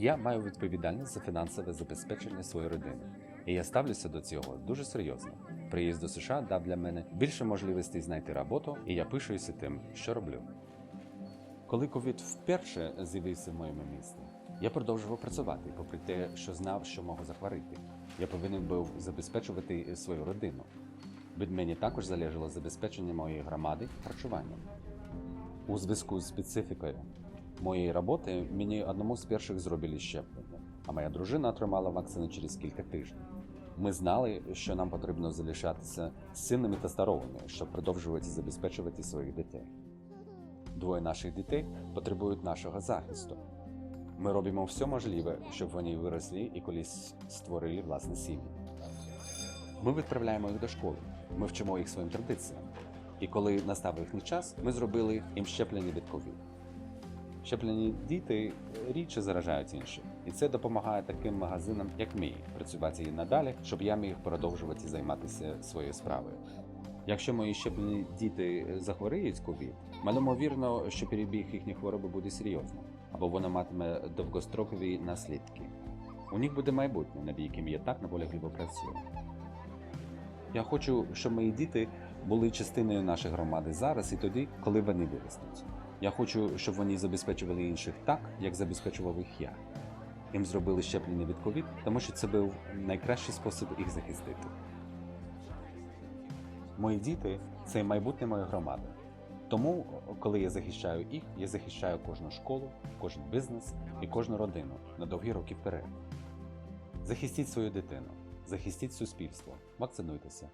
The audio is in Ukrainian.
Я маю відповідальність за фінансове забезпечення своєї родини, і я ставлюся до цього дуже серйозно. Приїзд до США дав для мене більше можливостей знайти роботу, і я пишаюся тим, що роблю. Коли ковід вперше з'явився в моєму місті, я продовжував працювати, попри те, що знав, що можу захворіти. Я повинен був забезпечувати свою родину. Від мені також залежало забезпечення моєї громади харчуванням. У зв'язку з специфікою моєї роботи мені одному з перших зробили щеплення, а моя дружина отримала вакцину через кілька тижнів. Ми знали, що нам потрібно залишатися сильними та здоровими, щоб продовжувати забезпечувати своїх дітей. Двоє наших дітей потребують нашого захисту. Ми робимо все можливе, щоб вони виросли і колись створили власне сім'ї. Ми відправляємо їх до школи, ми вчимо їх своїм традиціям. І коли настав їхній час, ми зробили їм щеплення від ковід. Щеплені діти рідше заражають інших, і це допомагає таким магазинам, як мій, працювати і надалі, щоб я міг продовжувати займатися своєю справою. Якщо мої щеплені діти захворіють ковід, маломовірно, що перебіг їхньої хвороби буде серйозним, або вона матиме довгострокові наслідки. У них буде майбутнє, над яким я так наполегливо працюю. Я хочу, щоб мої діти були частиною нашої громади зараз і тоді, коли вони виростуть. Я хочу, щоб вони забезпечували інших так, як забезпечував їх я. Їм зробили щеплення від ковід, тому що це був найкращий спосіб їх захистити. Мої діти це майбутнє моєї громади. Тому, коли я захищаю їх, я захищаю кожну школу, кожен бізнес і кожну родину на довгі роки вперед. Захистіть свою дитину, захистіть суспільство, вакцинуйтеся.